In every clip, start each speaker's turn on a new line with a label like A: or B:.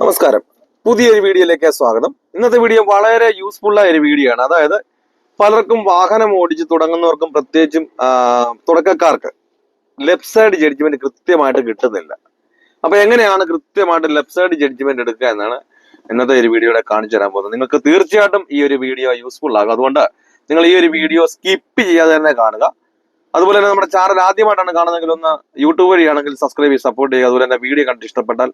A: നമസ്കാരം. പുതിയൊരു വീഡിയോയിലേക്ക് സ്വാഗതം. ഇന്നത്തെ വീഡിയോ വളരെ യൂസ്ഫുൾ ആയ ഒരു വീഡിയോ ആണ്. അതായത് പലർക്കും വാഹനം ഓടിച്ച് തുടങ്ങുന്നവർക്കും പ്രത്യേകിച്ചും തുടക്കക്കാർക്ക് ലെഫ്റ്റ് സൈഡ് ജഡ്ജ്മെന്റ് കൃത്യമായിട്ട് കിട്ടുന്നില്ല. അപ്പൊ എങ്ങനെയാണ് കൃത്യമായിട്ട് ലെഫ്റ്റ് സൈഡ് ജഡ്ജ്മെന്റ് എടുക്കുക എന്നാണ് ഇന്നത്തെ ഒരു വീഡിയോയുടെ കാണിച്ചു തരാൻ പോകുന്നത്. നിങ്ങൾക്ക് തീർച്ചയായിട്ടും ഈ ഒരു വീഡിയോ യൂസ്ഫുൾ ആകും. അതുകൊണ്ട് നിങ്ങൾ ഈ ഒരു വീഡിയോ സ്കിപ്പ് ചെയ്യാതെ തന്നെ കാണുക. അതുപോലെ തന്നെ നമ്മുടെ ചാനൽ ആദ്യമായിട്ടാണ് കാണുന്നതെങ്കിൽ ഒന്ന് യൂട്യൂബ് വഴിയാണെങ്കിൽ സബ്സ്ക്രൈബ് ചെയ്ത് സപ്പോർട്ട് ചെയ്യുക. അതുപോലെ തന്നെ വീഡിയോ കണ്ട് ഇഷ്ടപ്പെട്ടാൽ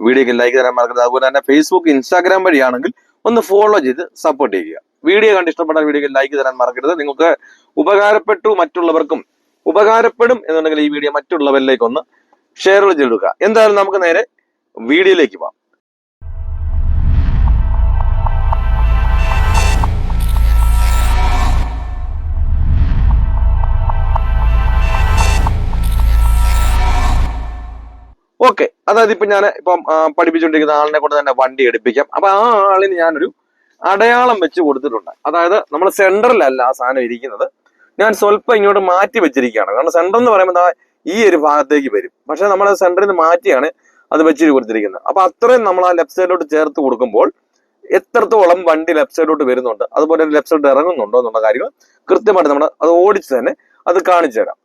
A: വീഡിയോക്ക് ലൈക്ക് തരാൻ മറക്കരുത്. അതുപോലെ തന്നെ ഫേസ്ബുക്ക് ഇൻസ്റ്റാഗ്രാം വഴിയാണെങ്കിൽ ഒന്ന് ഫോളോ ചെയ്ത് സപ്പോർട്ട് ചെയ്യുക. വീഡിയോ കണ്ട് ഇഷ്ടപ്പെട്ടാൽ വീഡിയോക്ക് ലൈക്ക് തരാൻ മറക്കരുത്. നിങ്ങൾക്ക് ഉപകാരപ്പെട്ടു മറ്റുള്ളവർക്കും ഉപകാരപ്പെടും എന്നുണ്ടെങ്കിൽ ഈ വീഡിയോ മറ്റുള്ളവരിലേക്ക് ഒന്ന് ഷെയർ ചെയ്തെടുക്കുക എന്തായാലും നമുക്ക് നേരെ വീഡിയോയിലേക്ക് പോവാം അതായത് ഇപ്പൊ ഞാൻ ഇപ്പം പഠിപ്പിച്ചുകൊണ്ടിരിക്കുന്ന ആളിനെ കൊണ്ട് തന്നെ വണ്ടി എടുപ്പിക്കാം. അപ്പൊ ആ ആളിന് ഞാനൊരു അടയാളം വെച്ച് കൊടുത്തിട്ടുണ്ട്. അതായത് നമ്മൾ സെന്ററിലല്ല ആ സാധനം ഇരിക്കുന്നത്. ഞാൻ സ്വല്പം ഇങ്ങോട്ട് മാറ്റി വെച്ചിരിക്കുകയാണ്. കാരണം സെന്റർ എന്ന് പറയുമ്പോൾ ഈ ഒരു ഭാഗത്തേക്ക് വരും. പക്ഷെ നമ്മൾ സെന്ററിൽ നിന്ന് മാറ്റിയാണ് അത് വെച്ചിട്ട് കൊടുത്തിരിക്കുന്നത്. അപ്പൊ അത്രയും നമ്മൾ ആ ലെഫ്റ്റ് സൈഡിലോട്ട് ചേർത്ത് കൊടുക്കുമ്പോൾ എത്രത്തോളം വണ്ടി ലെഫ്റ്റ് സൈഡിലോട്ട് വരുന്നുണ്ട് അതുപോലെ ലെഫ്റ്റ് സൈഡ് ഇറങ്ങുന്നുണ്ടോ എന്നുള്ള കാര്യങ്ങൾ കൃത്യമായിട്ട് നമ്മൾ അത് ഓടിച്ച് തന്നെ അത് കാണിച്ചു തരാം.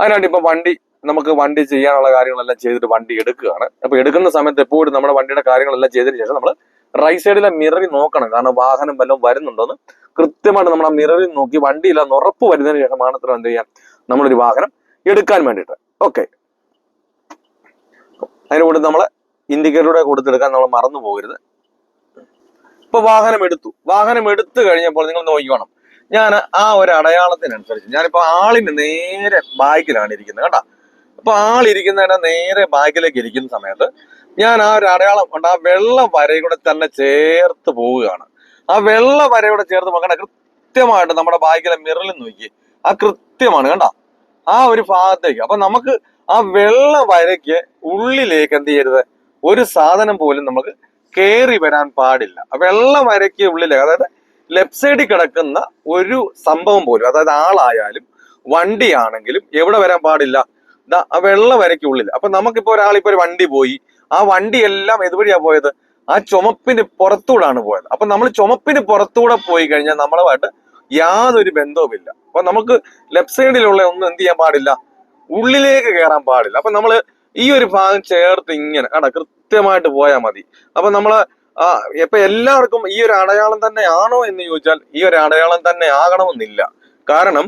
A: അതിനായിട്ട് ഇപ്പൊ വണ്ടി നമുക്ക് വണ്ടി ചെയ്യാനുള്ള കാര്യങ്ങളെല്ലാം ചെയ്തിട്ട് വണ്ടി എടുക്കുകയാണ്. അപ്പൊ എടുക്കുന്ന സമയത്ത് എപ്പോഴും നമ്മുടെ വണ്ടിയുടെ കാര്യങ്ങളെല്ലാം ചെയ്തതിനു ശേഷം നമ്മൾ റൈറ്റ് സൈഡിലെ മിററി നോക്കണം. കാരണം വാഹനം വല്ലതും വരുന്നുണ്ടോന്ന് കൃത്യമായിട്ട് നമ്മൾ ആ മിററിൽ നോക്കി വണ്ടിയില്ലാന്ന് ഉറപ്പ് വരുന്നതിന് ശേഷം മാത്രം എന്ത് ചെയ്യാം നമ്മളൊരു വാഹനം എടുക്കാൻ വേണ്ടിയിട്ട്. ഓക്കെ അതിന് കൂടെ നമ്മൾ ഇൻഡിക്കേറ്ററുടെ കൊടുത്തെടുക്കാൻ നമ്മൾ മറന്നു പോകരുത്. ഇപ്പൊ വാഹനം എടുത്തു. വാഹനം എടുത്തു കഴിഞ്ഞപ്പോൾ നിങ്ങൾ നോക്കിക്കണം. ഞാൻ ആ ഒരു അടയാളത്തിനനുസരിച്ച് ഞാനിപ്പോ ആളിന് നേരെ ബാക്കിലാണ് ഇരിക്കുന്നത്. കേട്ടോ അപ്പൊ ആളിരിക്കുന്നതിന്റെ നേരെ ബാക്കിലേക്ക് ഇരിക്കുന്ന സമയത്ത് ഞാൻ ആ ഒരു അടയാളം കൊണ്ട് ആ വെള്ള വരയൂടെ തന്നെ ചേർത്ത് പോവുകയാണ്. ആ വെള്ള വരയൂടെ ചേർത്ത് പോകണ്ട കൃത്യമായിട്ട് നമ്മുടെ ബാക്കിലെ മിററിൽ നോക്കി. ആ കൃത്യമാണ് കണ്ട? ആ ഒരു ഭാഗത്തേക്ക്. അപ്പൊ നമുക്ക് ആ വെള്ള വരയ്ക്ക് ഉള്ളിലേക്ക് എന്ത് ചെയ്യരുത്? ഒരു സാധനം പോലും നമുക്ക് കയറി വരാൻ പാടില്ല. ആ വെള്ള വരയ്ക്ക് ഉള്ളിലേക്ക് അതായത് ലെഫ്റ്റ് സൈഡിൽ കിടക്കുന്ന ഒരു സംഭവം പോലും അതായത് ആളായാലും വണ്ടിയാണെങ്കിലും എവിടെ വരാൻ പാടില്ല? ആ വെള്ള വരയ്ക്ക് ഉള്ളിൽ അപ്പൊ നമുക്കിപ്പോ ഒരാളിപ്പോ ഒരു വണ്ടി പോയി. ആ വണ്ടി എല്ലാം എതുവഴിയാ പോയത്? ആ ചുമപ്പിന് പുറത്തൂടാണ് പോയത്. അപ്പൊ നമ്മൾ ചുമപ്പിന് പുറത്തൂടെ പോയി കഴിഞ്ഞാൽ നമ്മളുമായിട്ട് യാതൊരു ബന്ധവുമില്ല. അപ്പൊ നമുക്ക് ലെഫ്റ്റ് സൈഡിലുള്ള ഒന്നും എന്ത് ചെയ്യാൻ പാടില്ല? ഉള്ളിലേക്ക് കയറാൻ പാടില്ല. അപ്പൊ നമ്മൾ ഈ ഒരു ഭാഗം ചേർത്ത് ഇങ്ങനെ കണ്ട? കൃത്യമായിട്ട് പോയാൽ മതി. അപ്പൊ നമ്മൾ ഇപ്പൊ എല്ലാവർക്കും ഈ ഒരു അടയാളം തന്നെ ആണോ എന്ന് ചോദിച്ചാൽ ഈ ഒരു അടയാളം തന്നെ ആകണമെന്നില്ല. കാരണം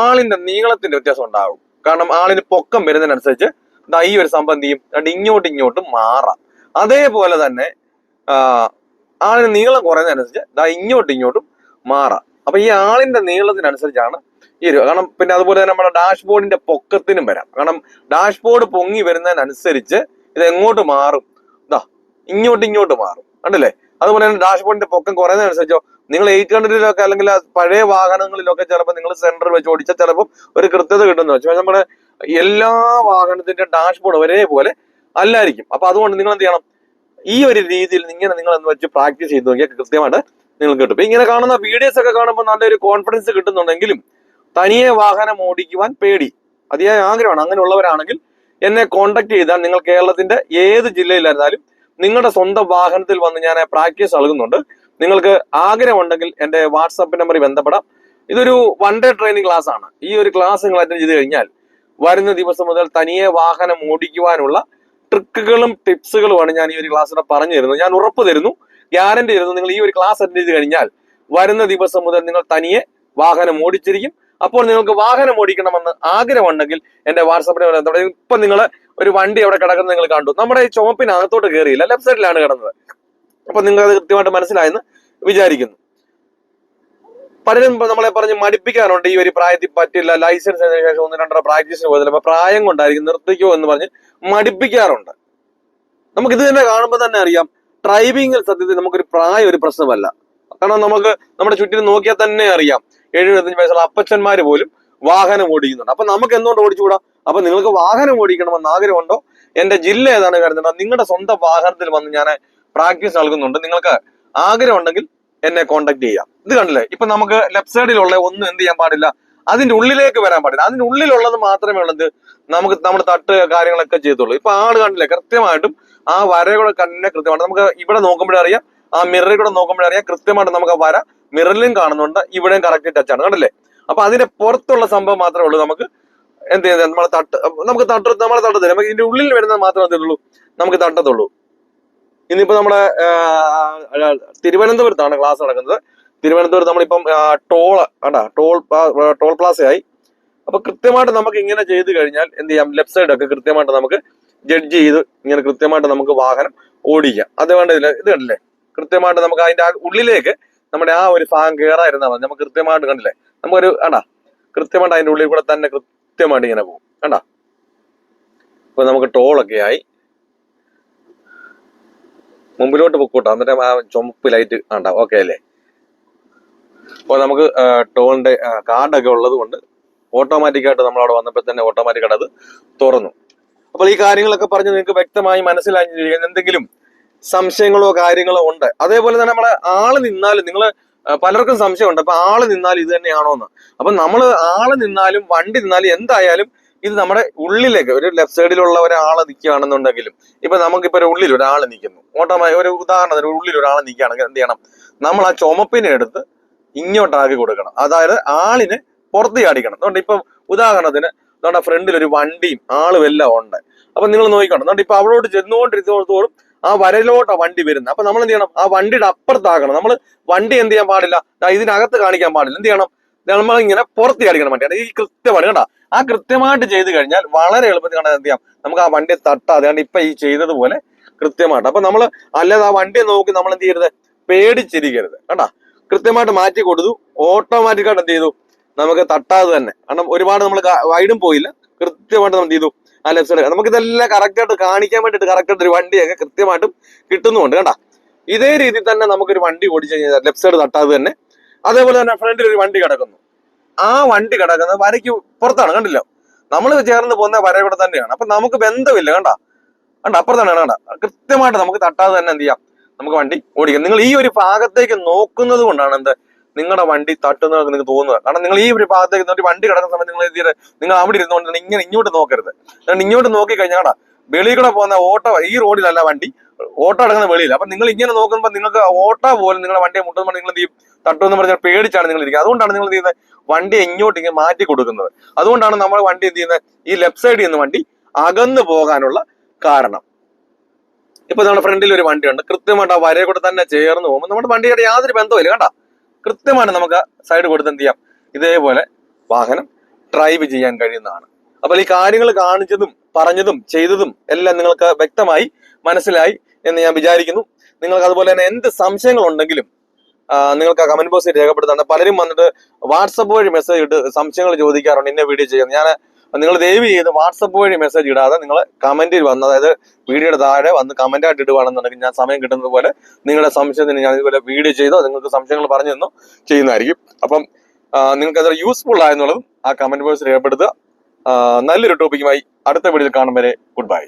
A: ആളിന്റെ നീളത്തിന്റെ വ്യത്യാസം ഉണ്ടാകും. കാരണം ആളിന് പൊക്കം വരുന്നതിനനുസരിച്ച് ദാ ഈ ഒരു സംഭവം ചെയ്യും രണ്ട് ഇങ്ങോട്ടും ഇങ്ങോട്ടും മാറാം. അതേപോലെ തന്നെ ആളിന് നീളം കുറയുന്നതനുസരിച്ച് ദാ ഇങ്ങോട്ടും ഇങ്ങോട്ടും മാറാം. അപ്പൊ ഈ ആളിന്റെ നീളത്തിനനുസരിച്ചാണ് ഈ ഒരു കാരണം പിന്നെ അതുപോലെ തന്നെ നമ്മുടെ ഡാഷ്ബോർഡിന്റെ പൊക്കത്തിനും വരാം. കാരണം ഡാഷ്ബോർഡ് പൊങ്ങി വരുന്നതിനനുസരിച്ച് ഇത് എങ്ങോട്ട് മാറും? ഇതാ ഇങ്ങോട്ട് ഇങ്ങോട്ട് മാറും. കണ്ടില്ലേ? അതുപോലെ തന്നെ ഡാഷ്ബോർഡിന്റെ പൊക്കം കുറയുന്നതനുസരിച്ചോ നിങ്ങൾ എയ്റ്റ് ഹൺഡ്രഡിലൊക്കെ അല്ലെങ്കിൽ പഴയ വാഹനങ്ങളിലൊക്കെ ചിലപ്പോൾ നിങ്ങൾ സെന്റർ വെച്ച് ഓടിച്ചാൽ ചിലപ്പോൾ ഒരു കൃത്യത കിട്ടുന്ന വെച്ചാൽ നമ്മുടെ എല്ലാ വാഹനത്തിന്റെ ഡാഷ്ബോർഡ് ഒരേപോലെ അല്ലായിരിക്കും. അപ്പൊ അതുകൊണ്ട് നിങ്ങൾ എന്ത് ചെയ്യണം? ഈ ഒരു രീതിയിൽ ഇങ്ങനെ നിങ്ങൾ എന്ന് വെച്ച് പ്രാക്ടീസ് ചെയ്ത് നോക്കിയാൽ കൃത്യമായിട്ട് നിങ്ങൾക്ക് കിട്ടും. ഇങ്ങനെ കാണുന്ന വീഡിയോസ് ഒക്കെ കാണുമ്പോൾ നല്ലൊരു കോൺഫിഡൻസ് കിട്ടുന്നുണ്ടെങ്കിലും തനിയെ വാഹനം ഓടിക്കുവാൻ പേടി. അതിയായ ആഗ്രഹമാണ്. അങ്ങനെയുള്ളവരാണെങ്കിൽ എന്നെ കോൺടാക്ട് ചെയ്താൽ നിങ്ങൾ കേരളത്തിന്റെ ഏത് ജില്ലയിലായിരുന്നാലും നിങ്ങളുടെ സ്വന്തം വാഹനത്തിൽ വന്ന് ഞാൻ പ്രാക്ടീസ് നൽകുന്നുണ്ട്. നിങ്ങൾക്ക് ആഗ്രഹമുണ്ടെങ്കിൽ എന്റെ വാട്സാപ്പ് നമ്പറിൽ ബന്ധപ്പെടാം. ഇതൊരു വൺ ഡേ ട്രെയിനിങ് ക്ലാസ് ആണ്. ഈ ഒരു ക്ലാസ് നിങ്ങൾ അറ്റൻഡ് ചെയ്ത് കഴിഞ്ഞാൽ വരുന്ന ദിവസം മുതൽ തനിയെ വാഹനം ഓടിക്കുവാനുള്ള ട്രിക്കുകളും ടിപ്സുകളുമാണ് ഞാൻ ഈ ഒരു ക്ലാസ്സിനെ പറഞ്ഞു തരുന്നത്. ഞാൻ ഉറപ്പ് തരുന്നു ഗ്യാരണ്ടി തരുന്നു നിങ്ങൾ ഈ ഒരു ക്ലാസ് അറ്റൻഡ് ചെയ്ത് കഴിഞ്ഞാൽ വരുന്ന ദിവസം മുതൽ നിങ്ങൾ തനിയെ വാഹനം ഓടിച്ചിരിക്കും. അപ്പോൾ നിങ്ങൾക്ക് വാഹനം ഓടിക്കണമെന്ന് ആഗ്രഹമുണ്ടെങ്കിൽ എന്റെ വാട്സാപ്പിനെ ബന്ധപ്പെടാം. ഇപ്പൊ നിങ്ങൾ ഒരു വണ്ടി അവിടെ കിടക്കുന്നത് നിങ്ങൾ കണ്ടു. നമ്മുടെ ഈ ചുമപ്പിനകത്തോട്ട് കയറിയില്ല ലെഫ്റ്റ് സൈഡിലാണ് കിടന്നത്. അപ്പൊ നിങ്ങൾ അത് കൃത്യമായിട്ട് മനസ്സിലായെന്ന് വിചാരിക്കുന്നു. പലരും നമ്മളെ പറഞ്ഞ് മടിപ്പിക്കാറുണ്ട് ഈ ഒരു പ്രായത്തിൽ പറ്റില്ല ലൈസൻസ് അതിന് ശേഷം ഒന്ന് രണ്ടര പ്രാക്ടീസിന് പോയതില്ല അപ്പൊ പ്രായം കൊണ്ടായിരിക്കും നിർത്തിക്കോ എന്ന് പറഞ്ഞ് മടിപ്പിക്കാറുണ്ട്. നമുക്ക് ഇത് തന്നെ കാണുമ്പോൾ തന്നെ അറിയാം ഡ്രൈവിംഗിൽ സത്യത്തിൽ നമുക്കൊരു പ്രായം ഒരു പ്രശ്നമല്ല. കാരണം നമുക്ക് നമ്മുടെ ചുറ്റിനും നോക്കിയാൽ തന്നെ അറിയാം എഴുപത്തഞ്ച് വയസ്സുള്ള അപ്പച്ചന്മാർ പോലും വാഹനം ഓടിക്കുന്നുണ്ട്. അപ്പൊ നമുക്ക് എന്തുകൊണ്ട് ഓടിച്ചുകൂടാ? അപ്പൊ നിങ്ങൾക്ക് വാഹനം ഓടിക്കണമെന്ന് ആഗ്രഹമുണ്ടോ? എന്റെ ജില്ല ഏതാണ് കരുതുന്നത്? നിങ്ങളുടെ സ്വന്തം വാഹനത്തിൽ വന്ന് ഞാൻ പ്രാക്ടീസ് നൽകുന്നുണ്ട്. നിങ്ങൾക്ക് ആഗ്രഹം ഉണ്ടെങ്കിൽ എന്നെ കോൺടാക്ട് ചെയ്യാം. ഇത് കണ്ടില്ലേ? ഇപ്പൊ നമുക്ക് ലെഫ്റ്റ് സൈഡിലുള്ള ഒന്നും എന്ത് ചെയ്യാൻ പാടില്ല. അതിന്റെ ഉള്ളിലേക്ക് വരാൻ പാടില്ല. അതിന്റെ ഉള്ളിലുള്ളത് മാത്രമേ ഉള്ളത് നമുക്ക് നമ്മൾ തട്ട് കാര്യങ്ങളൊക്കെ ചെയ്തുള്ളൂ. ഇപ്പൊ ആൾ കണ്ടില്ലേ? കൃത്യമായിട്ടും ആ വരകളെ കണ്ണിനെ കൃത്യമായിട്ട് നമുക്ക് ഇവിടെ നോക്കുമ്പോഴേ അറിയാം. ആ മിററിൽ കൂടെ നോക്കുമ്പോഴേ അറിയാം. കൃത്യമായിട്ട് നമുക്ക് ആ വര മിററിലും കാണുന്നുണ്ട്. ഇവിടെയും കറക്റ്റ് ടച്ച് ആണ്. കണ്ടല്ലേ? അപ്പൊ അതിന്റെ പുറത്തുള്ള സംഭവം മാത്രമേ ഉള്ളൂ നമുക്ക്. എന്ത് ചെയ്യുന്നത്? നമ്മളെ തട്ട് നമുക്ക് തട്ട് നമ്മളെ തട്ടത്തില്ല നമുക്ക് ഇതിന്റെ ഉള്ളിൽ വരുന്നത് മാത്രമേ എന്തുള്ളൂ നമുക്ക് തട്ടത്തുള്ളൂ. ഇന്നിപ്പോ നമ്മുടെ തിരുവനന്തപുരത്താണ് ക്ലാസ് നടക്കുന്നത്. തിരുവനന്തപുരത്ത് നമ്മളിപ്പം ടോൾ കണ്ടാ ടോൾ ടോൾ പ്ലാസയായി. അപ്പൊ കൃത്യമായിട്ട് നമുക്ക് ഇങ്ങനെ ചെയ്ത് കഴിഞ്ഞാൽ എന്ത് ചെയ്യാം? ലെഫ്റ്റ് സൈഡ് ഒക്കെ കൃത്യമായിട്ട് നമുക്ക് ജഡ്ജ് ചെയ്ത് ഇങ്ങനെ കൃത്യമായിട്ട് നമുക്ക് വാഹനം ഓടിക്കാം. അത് വേണ്ട ഇത് കണ്ടില്ലേ? കൃത്യമായിട്ട് നമുക്ക് അതിന്റെ ഉള്ളിലേക്ക് നമ്മുടെ ആ ഒരു ഭാഗം കയറായിരുന്നാൽ മതി. നമുക്ക് കൃത്യമായിട്ട് കണ്ടില്ലേ? നമുക്കൊരു കണ്ടാ കൃത്യമായിട്ട് അതിന്റെ ഉള്ളിൽ കൂടെ തന്നെ കൃത്യമായിട്ട് ഇങ്ങനെ പോകും കണ്ടാ ഇപ്പൊ നമുക്ക് ടോളൊക്കെ ആയി. മുമ്പിലോട്ട് പൊക്കോട്ടോ. എന്നിട്ട് ആ ചുമപ്പ് ലൈറ്റ് കണ്ട. ഓക്കെ അല്ലേ? അപ്പോൾ നമുക്ക് ടോളിന്റെ കാർഡൊക്കെ ഉള്ളത് കൊണ്ട് ഓട്ടോമാറ്റിക് ആയിട്ട് നമ്മൾ അവിടെ വന്നപ്പോൾ തന്നെ ഓട്ടോമാറ്റിക് ആയിട്ട് അത് തുറന്നു. അപ്പോൾ ഈ കാര്യങ്ങളൊക്കെ പറഞ്ഞ് നിങ്ങൾക്ക് വ്യക്തമായി മനസ്സിലായി എന്തെങ്കിലും സംശയങ്ങളോ കാര്യങ്ങളോ ഉണ്ട്? അതേപോലെ തന്നെ നമ്മളെ ആൾ നിന്നാലും നിങ്ങൾ പലർക്കും സംശയമുണ്ട്. അപ്പൊ ആൾ നിന്നാലും ഇത് തന്നെയാണോ എന്ന് അപ്പൊ നമ്മൾ ആൾ നിന്നാലും വണ്ടി നിന്നാലും എന്തായാലും ഇത് നമ്മുടെ ഉള്ളിലേക്ക് ഒരു ലെഫ്റ്റ് സൈഡിലുള്ള ഒരാൾ നിൽക്കുകയാണെന്നുണ്ടെങ്കിലും ഇപ്പൊ നമുക്കിപ്പോ ഒരു ഉള്ളിൽ ഒരാൾ നിൽക്കുന്നു ഓട്ടോമായി ഒരു ഉദാഹരണത്തിന് ഉള്ളിൽ ഒരാൾ നിൽക്കുകയാണെങ്കിൽ എന്ത് ചെയ്യണം? നമ്മൾ ആ ചുമപ്പിനെ എടുത്ത് ഇങ്ങോട്ടാക്കി കൊടുക്കണം. അതായത് ആളിന് പുറത്ത് ചാടിക്കണം അതുകൊണ്ട് ഇപ്പം ഉദാഹരണത്തിന് നമ്മുടെ ഫ്രണ്ടിൽ ഒരു വണ്ടിയും ആളും എല്ലാം ഉണ്ട്. അപ്പൊ നിങ്ങൾ നോക്കിക്കണം. അതുകൊണ്ട് ഇപ്പൊ അവളോട് ചെന്നുകൊണ്ടിരിക്കുന്നതോടും ആ വരയിലോട്ടാ വണ്ടി വരുന്നത്. അപ്പൊ നമ്മൾ എന്ത് ചെയ്യണം? ആ വണ്ടിയുടെ അപ്പുറത്താക്കണം നമ്മൾ വണ്ടി എന്ത് ചെയ്യാൻ പാടില്ല? ഇതിനകത്ത് കാണിക്കാൻ പാടില്ല. എന്ത് ചെയ്യണം? നമ്മൾ ഇങ്ങനെ പുറത്ത് ചാടിക്കണം വണ്ടിയാണ് ഈ കൃത്യമാണ് കേട്ടോ ആ കൃത്യമായിട്ട് ചെയ്ത് കഴിഞ്ഞാൽ വളരെ എളുപ്പത്തിൽ കണ്ടാൽ എന്ത് ചെയ്യാം? നമുക്ക് ആ വണ്ടി തട്ടാതെ കണ്ട് ഇപ്പൊ ഈ ചെയ്തതുപോലെ കൃത്യമായിട്ട്. അപ്പൊ നമ്മൾ അല്ലാതെ ആ വണ്ടി നോക്കി നമ്മൾ എന്ത് ചെയ്യരുത്? പേടിച്ചിരിക്കരുത്. കേട്ടാ കൃത്യമായിട്ട് മാറ്റി കൊടുത്തു. ഓട്ടോമാറ്റിക്കായിട്ട് എന്ത് ചെയ്തു? നമുക്ക് തട്ടാതെ തന്നെ. കാരണം ഒരുപാട് നമ്മൾ വൈഡും പോയില്ല. കൃത്യമായിട്ട് നമ്മൾ എന്ത് ചെയ്തു? ആ ലെഫ്റ്റ് സൈഡ് നമുക്ക് ഇതെല്ലാം കറക്റ്റ് ആയിട്ട് കാണിക്കാൻ വേണ്ടിയിട്ട് കറക്റ്റ് ഒരു വണ്ടിയൊക്കെ കൃത്യമായിട്ടും കിട്ടുന്നുണ്ട്. കേട്ടാ ഇതേ രീതിയിൽ തന്നെ നമുക്കൊരു വണ്ടി ഓടിച്ചു കഴിഞ്ഞാൽ ലെഫ്റ്റ് സൈഡ് തട്ടാതെ തന്നെ. അതേപോലെ തന്നെ ഫ്രണ്ടിൽ ഒരു വണ്ടി കിടക്കുന്നു. ആ വണ്ടി കിടക്കുന്നത് വരയ്ക്ക് പുറത്താണ് കണ്ടില്ല? നമ്മൾ ചേർന്ന് പോകുന്ന വര ഇവിടെ തന്നെയാണ്. അപ്പൊ നമുക്ക് ബന്ധമില്ല കണ്ട? കണ്ട? അപ്പുറത്താണ് കണ്ട? കൃത്യമായിട്ട് നമുക്ക് തട്ടാതെ തന്നെ എന്ത് ചെയ്യാം? നമുക്ക് വണ്ടി ഓടിക്കാം. നിങ്ങൾ ഈ ഒരു ഭാഗത്തേക്ക് നോക്കുന്നത് കൊണ്ടാണ് എന്ത്? നിങ്ങളുടെ വണ്ടി തട്ടുന്നത് നിങ്ങൾക്ക് തോന്നുന്നത്. കാരണം നിങ്ങൾ ഈ ഒരു ഭാഗത്തേക്ക് നോക്കി വണ്ടി കിടക്കുന്ന സമയത്ത് നിങ്ങൾ എന്ത് നിങ്ങൾ അവിടെ ഇരുന്നുകൊണ്ട് ഇങ്ങനെ ഇങ്ങോട്ട് നോക്കരുത്. ഇങ്ങോട്ട് നോക്കി കഴിഞ്ഞാൽ വെളിയിൽ കൂടെ പോകുന്ന ഓട്ടോ ഈ റോഡിലല്ല വണ്ടി. ഓട്ടോ അടങ്ങുന്ന വെളിയിൽ. അപ്പൊ നിങ്ങൾ ഇങ്ങനെ നോക്കുമ്പോൾ നിങ്ങൾക്ക് ഓട്ടോ പോലും നിങ്ങളുടെ വണ്ടിയെ മുട്ടുമ്പോൾ നിങ്ങൾ എന്ത് ചെയ്യും? തട്ടുമെന്ന് പറഞ്ഞാൽ പേടിച്ചാണ് നിങ്ങൾ ഇരിക്കുന്നത്. അതുകൊണ്ടാണ് നിങ്ങൾ ചെയ്യുന്നത്? വണ്ടി ഇങ്ങോട്ട് ഇങ്ങനെ മാറ്റി കൊടുക്കുന്നത്. അതുകൊണ്ടാണ് നമ്മൾ വണ്ടി എന്ത് ചെയ്യുന്നത്? ഈ ലെഫ്റ്റ് സൈഡിൽ നിന്ന് വണ്ടി അകന്നു പോകാനുള്ള കാരണം. ഇപ്പൊ നമ്മുടെ ഫ്രണ്ടിൽ ഒരു വണ്ടിയുണ്ട് കൃത്യമായിട്ട് ആ വരയെ കൂടെ തന്നെ ചേർന്ന് പോകുമ്പോൾ നമ്മുടെ വണ്ടിയുടെ യാതൊരു ബന്ധവുമില്ല. കേട്ടോ കൃത്യമായിട്ട് നമുക്ക് സൈഡ് കൊടുത്ത് എന്ത് ചെയ്യാം? ഇതേപോലെ വാഹനം ഡ്രൈവ് ചെയ്യാൻ കഴിയുന്നതാണ്. അപ്പോൾ ഈ കാര്യങ്ങൾ കാണിച്ചതും പറഞ്ഞതും ചെയ്തതും എല്ലാം നിങ്ങൾക്ക് വ്യക്തമായി മനസ്സിലായി എന്ന് ഞാൻ വിചാരിക്കുന്നു. നിങ്ങൾക്ക് അതുപോലെ തന്നെ എന്ത് സംശയങ്ങൾ ഉണ്ടെങ്കിലും നിങ്ങൾക്ക് ആ കമന്റ് ബോക്സിൽ രേഖപ്പെടുത്താണ് പലരും വന്നിട്ട് വാട്സപ്പ് വഴി മെസ്സേജ് ഇട്ട് സംശയങ്ങൾ ചോദിക്കാറുണ്ട്. ഇന്ന വീഡിയോ ചെയ്യുന്നത് ഞാൻ നിങ്ങൾ ദയവ് ചെയ്ത് വാട്സപ്പ് വഴി മെസ്സേജ് ഇടാതെ നിങ്ങൾ കമന്റിൽ വന്ന് അതായത് വീഡിയോയുടെ താഴെ വന്ന് കമന്റ് ആയിട്ട് ഇടുവാണെന്നുണ്ടെങ്കിൽ ഞാൻ സമയം കിട്ടുന്നത് പോലെ നിങ്ങളുടെ സംശയത്തിന് ഞാൻ ഇതുപോലെ വീഡിയോ ചെയ്തോ നിങ്ങൾക്ക് സംശയങ്ങൾ പറഞ്ഞു തന്നോ ചെയ്യുന്നതായിരിക്കും. അപ്പം നിങ്ങൾക്ക് അത് യൂസ്ഫുൾ ആയെന്നുള്ളതും ആ കമന്റ് ബോക്സിൽ രേഖപ്പെടുത്തുക. നല്ലൊരു ടോപ്പിക്കുമായി അടുത്ത വീഡിയോയിൽ കാണും വരെ ഗുഡ് ബൈ